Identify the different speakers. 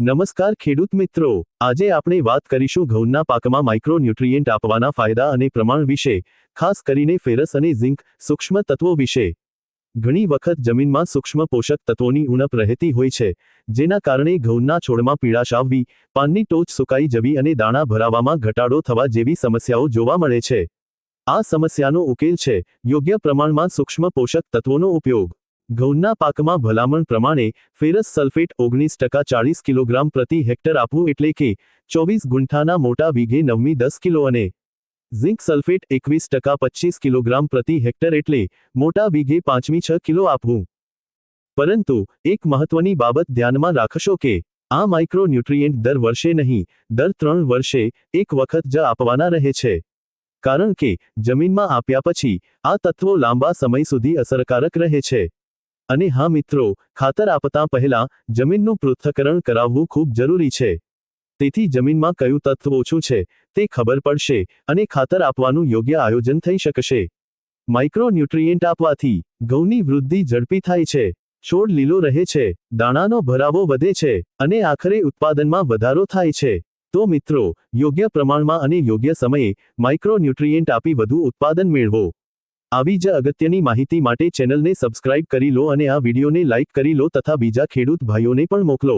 Speaker 1: નમસ્કાર ખેડૂત મિત્રો. આજે આપણે વાત કરીશું ઘઉંના પાકમાં માઇક્રોન્યુટ્રિયન્ટ આપવાના ફાયદા અને પ્રમાણ વિશે, ખાસ કરીને ફેરસ અને ઝિંક સૂક્ષ્મ તત્વો વિશે. ઘણી વખત જમીનમાં સૂક્ષ્મ પોષક તત્વોની ઉણપ રહેતી હોય છે, જેના કારણે ઘઉંના છોડમાં પીળાશ આવવી પાનની ટોચ સુકાઈ જવી અને દાણા ભરાવામાં ઘટાડો થવા જેવી સમસ્યાઓ જોવા મળે છે. આ સમસ્યાનો ઉકેલ છે, યોગ્ય પ્રમાણમાં સૂક્ષ્મ પોષક તત્વોનો ઉપયોગ. ઘઉંના પાકમાં ભલામણ પ્રમાણે ફેરસ સલ્ફેટ ઓગણીસ ટકા ચાળીસ કિલોગ્રામ પ્રતિ હેક્ટર આપવું એટલે કે ચોવીસ ગુંઠાના મોટા વીઘે નવમી દસ કિલો અને ઝિંક સલ્ફેટ એકવીસ ટકા પચીસ કિલોગ્રામ પ્રતિ હેક્ટર એટલે મોટા વીઘે પાંચમી છ કિલો આપવું. પરંતુ એક મહત્વની બાબત ધ્યાનમાં રાખશો કે આ માઇક્રો ન્યુટ્રિયન્ટ દર વર્ષે નહીં, દર ત્રણ વર્ષે એક વખત જ આપવાના રહે છે. કારણ કે જમીનમાં આપ્યા પછી આ તત્વો લાંબા સમય સુધી અસરકારક રહે છે. અને હા મિત્રો, ખાતર આપતા પહેલા જમીનનું પૃથ્થકરણ કરાવવું ખૂબ જરૂરી છે. તેથી જમીનમાં કયું તત્વ ઓછું છે તે ખબર પડશે અને ખાતર આપવાનું યોગ્ય આયોજન થઈ શકશે. માઇક્રોન્યુટ્રિયન્ટ આપવાથી ઘઉંની વૃદ્ધિ ઝડપી થાય છે, છોડ લીલો રહે છે, દાણાનો ભરાવો વધે છે અને આખરે ઉત્પાદનમાં વધારો થાય છે. તો મિત્રો, યોગ્ય પ્રમાણમાં અને યોગ્ય સમયે માઇક્રોન્યુટ્રિયન્ટ આપી વધુ ઉત્પાદન મેળવો. આવી જ અગત્યની માહિતી માટે ચેનલને સબસ્ક્રાઇબ કરી લો અને આ વિડીયોને લાઇક કરી લો તથા બીજા ખેડૂત ભાઈઓને પણ મોકલો.